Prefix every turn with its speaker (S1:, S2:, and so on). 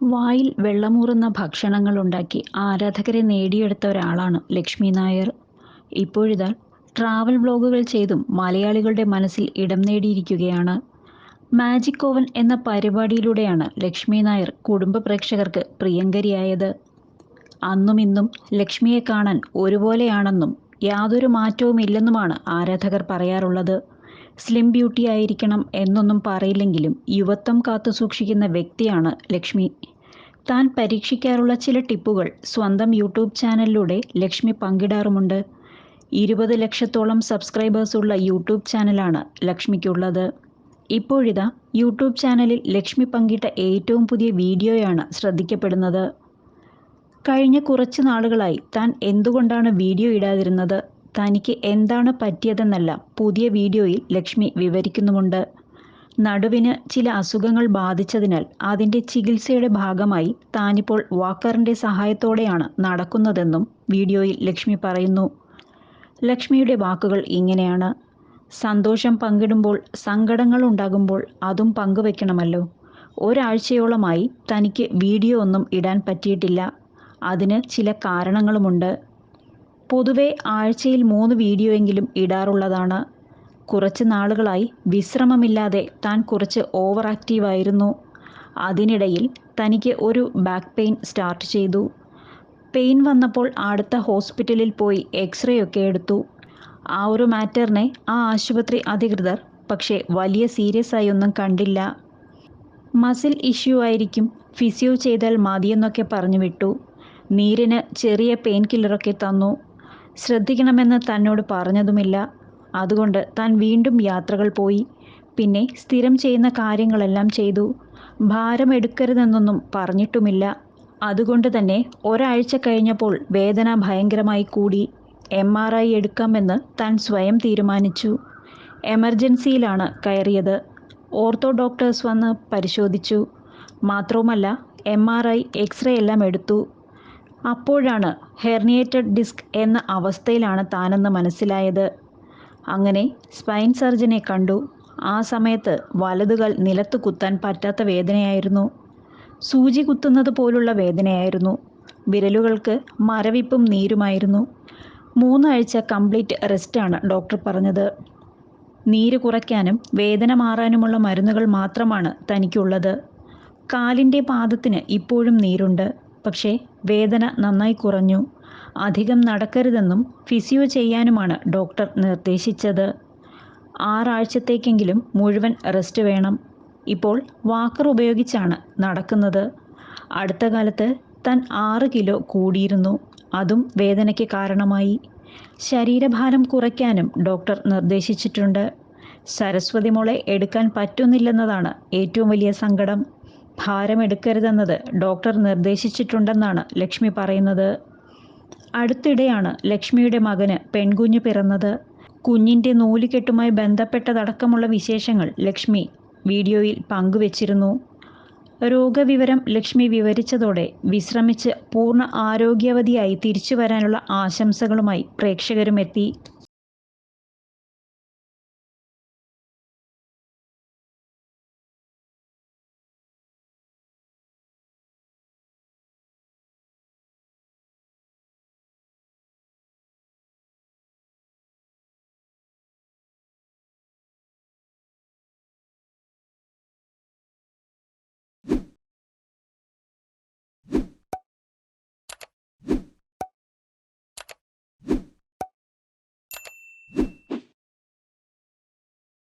S1: വായിൽ വെള്ളമൂറുന്ന ഭക്ഷണങ്ങൾ ഉണ്ടാക്കി ആരാധകരെ നേടിയെടുത്ത ഒരാളാണ് ലക്ഷ്മി നായർ. ഇപ്പോഴിതാ ട്രാവൽ ബ്ലോഗുകൾ ചെയ്തും മലയാളികളുടെ മനസ്സിൽ ഇടം നേടിയിരിക്കുകയാണ്. മാജിക് ഓവൻ എന്ന പരിപാടിയിലൂടെയാണ് ലക്ഷ്മി നായർ കുടുംബ പ്രേക്ഷകർക്ക് പ്രിയങ്കരിയായത്. അന്നും ഇന്നും ലക്ഷ്മിയെ കാണാൻ ഒരുപോലെയാണെന്നും യാതൊരു മാറ്റവുമില്ലെന്നുമാണ് ആരാധകർ പറയാറുള്ളത്. സ്ലിം ബ്യൂട്ടി ആയിരിക്കണം എന്നൊന്നും പറയില്ലെങ്കിലും യുവത്വം കാത്തു സൂക്ഷിക്കുന്ന വ്യക്തിയാണ് ലക്ഷ്മി. താൻ പരീക്ഷിക്കാറുള്ള ചില ടിപ്പുകൾ സ്വന്തം യൂട്യൂബ് ചാനലിലൂടെ ലക്ഷ്മി പങ്കിടാറുമുണ്ട്. ഇരുപത് ലക്ഷത്തോളം സബ്സ്ക്രൈബേഴ്സ് ഉള്ള യൂട്യൂബ് ചാനലാണ് ലക്ഷ്മിക്കുള്ളത്. ഇപ്പോഴിതാ യൂട്യൂബ് ചാനലിൽ ലക്ഷ്മി പങ്കിട്ട ഏറ്റവും പുതിയ വീഡിയോയാണ് ശ്രദ്ധിക്കപ്പെടുന്നത്. കഴിഞ്ഞ കുറച്ച് നാളുകളായി താൻ എന്തുകൊണ്ടാണ് വീഡിയോ ഇടാതിരുന്നത്? തനിക്ക് എന്താണ് പറ്റിയതെന്നല്ല പുതിയ വീഡിയോയിൽ ലക്ഷ്മി വിവരിക്കുന്നുമുണ്ട്. നടുവിന് ചില അസുഖങ്ങൾ ബാധിച്ചതിനാൽ അതിന്റെ ചികിത്സയുടെ ഭാഗമായി താനിപ്പോൾ വാക്കറിന്റെ സഹായത്തോടെയാണ് നടക്കുന്നതെന്നും വീഡിയോയിൽ ലക്ഷ്മി പറയുന്നു. ലക്ഷ്മിയുടെ വാക്കുകൾ ഇങ്ങനെയാണ്. സന്തോഷം പങ്കിടുമ്പോൾ സങ്കടങ്ങൾ ഉണ്ടാകുമ്പോൾ അതും പങ്കുവെക്കണമല്ലോ. ഒരാഴ്ചയോളമായി തനിക്ക് വീഡിയോ ഒന്നും ഇടാൻ പറ്റിയിട്ടില്ല. അതിന് ചില കാരണങ്ങളുമുണ്ട്. പൊതുവെ ആഴ്ചയിൽ മൂന്ന് വീഡിയോ എങ്കിലും ഇടാറുള്ളതാണ്. കുറച്ച് നാളുകളായി വിശ്രമമില്ലാതെ താൻ കുറച്ച് ഓവർ ആക്റ്റീവായിരുന്നു അതിനിടയിൽ തനിക്ക് ഒരു ബാക്ക് പെയിൻ സ്റ്റാർട്ട് ചെയ്തു. പെയിൻ വന്നപ്പോൾ അടുത്ത ഹോസ്പിറ്റലിൽ പോയി എക്സ്റേ ഒക്കെ എടുത്തു. ആ ഒരു മാറ്ററിനെ ആ ആശുപത്രി അധികൃതർ പക്ഷേ വലിയ സീരിയസ് ആയി ഒന്നും കണ്ടില്ല. മസിൽ ഇഷ്യൂ ആയിരിക്കും ഫിസിയോ ചെയ്താൽ മതിയെന്നൊക്കെ പറഞ്ഞു വിട്ടു നീരിന് ചെറിയ പെയിൻ കില്ലറൊക്കെ തന്നു. ശ്രദ്ധിക്കണമെന്ന് തന്നോട് പറഞ്ഞതുമില്ല. അതുകൊണ്ട് താൻ വീണ്ടും യാത്രകൾ പോയി. പിന്നെ സ്ഥിരം ചെയ്യുന്ന കാര്യങ്ങളെല്ലാം ചെയ്തു. ഭാരം എടുക്കരുതെന്നൊന്നും പറഞ്ഞിട്ടുമില്ല. അതുകൊണ്ട് തന്നെ ഒരാഴ്ച കഴിഞ്ഞപ്പോൾ വേദന ഭയങ്കരമായി കൂടി. എം ആർ ഐ എടുക്കാമെന്ന് താൻ സ്വയം തീരുമാനിച്ചു. എമർജൻസിയിലാണ് കയറിയത്. ഓർത്തോ ഡോക്ടേഴ്സ് വന്ന് പരിശോധിച്ചു. മാത്രവുമല്ല എം ആർ ഐ എക്സ്റേ എല്ലാം എടുത്തു. അപ്പോഴാണ് ഹെർണിയേറ്റഡ് ഡിസ്ക് എന്ന അവസ്ഥയിലാണ് താനെന്ന് മനസ്സിലായത്. അങ്ങനെ സ്പൈൻ സർജനെ കണ്ടു. ആ സമയത്ത് വലതുകൾ നിലത്ത് കുത്താൻ പറ്റാത്ത വേദനയായിരുന്നു. സൂചി കുത്തുന്നത് പോലുള്ള വേദനയായിരുന്നു. വിരലുകൾക്ക് മരവിപ്പും നീരുമായിരുന്നു. മൂന്നാഴ്ച കംപ്ലീറ്റ് റെസ്റ്റാണ് ഡോക്ടർ പറഞ്ഞത്. നീര് കുറയ്ക്കാനും വേദന മാറാനുമുള്ള മരുന്നുകൾ മാത്രമാണ് തനിക്കുള്ളത്. കാലിന്റെ പാദത്തിന് ഇപ്പോഴും നീരുണ്ട്. പക്ഷേ വേദന നന്നായി കുറഞ്ഞു. അധികം നടക്കരുതെന്നും ഫിസിയോ ചെയ്യാനുമാണ് ഡോക്ടർ നിർദ്ദേശിച്ചത്. ആറാഴ്ചത്തേക്കെങ്കിലും മുഴുവൻ റെസ്റ്റ് വേണം. ഇപ്പോൾ വാക്കർ ഉപയോഗിച്ചാണ് നടക്കുന്നത്. അടുത്ത കാലത്ത് തൻ ആറ് കിലോ കൂടിയിരുന്നു. അതും വേദനയ്ക്ക് കാരണമായി. ശരീരഭാരം കുറയ്ക്കാനും ഡോക്ടർ നിർദ്ദേശിച്ചിട്ടുണ്ട്. സരസ്വതി മോളെ എടുക്കാൻ പറ്റുന്നില്ലെന്നതാണ് ഏറ്റവും വലിയ സങ്കടം. ഭാരം എടുക്കരുതെന്നത് ഡോക്ടർ നിർദ്ദേശിച്ചിട്ടുണ്ടെന്നാണ് ലക്ഷ്മി പറയുന്നത്. അടുത്തിടെയാണ് ലക്ഷ്മിയുടെ മകന് പെൺകുഞ്ഞ് പിറന്നത്. കുഞ്ഞിന്റെ നൂലുകെട്ടുമായി ബന്ധപ്പെട്ടതടക്കമുള്ള വിശേഷങ്ങൾ ലക്ഷ്മി വീഡിയോയിൽ പങ്കുവച്ചിരുന്നു. രോഗവിവരം ലക്ഷ്മി വിവരിച്ചതോടെ വിശ്രമിച്ച് പൂർണ ആരോഗ്യവതിയായി തിരിച്ചു വരാനുള്ള ആശംസകളുമായി പ്രേക്ഷകരും എത്തി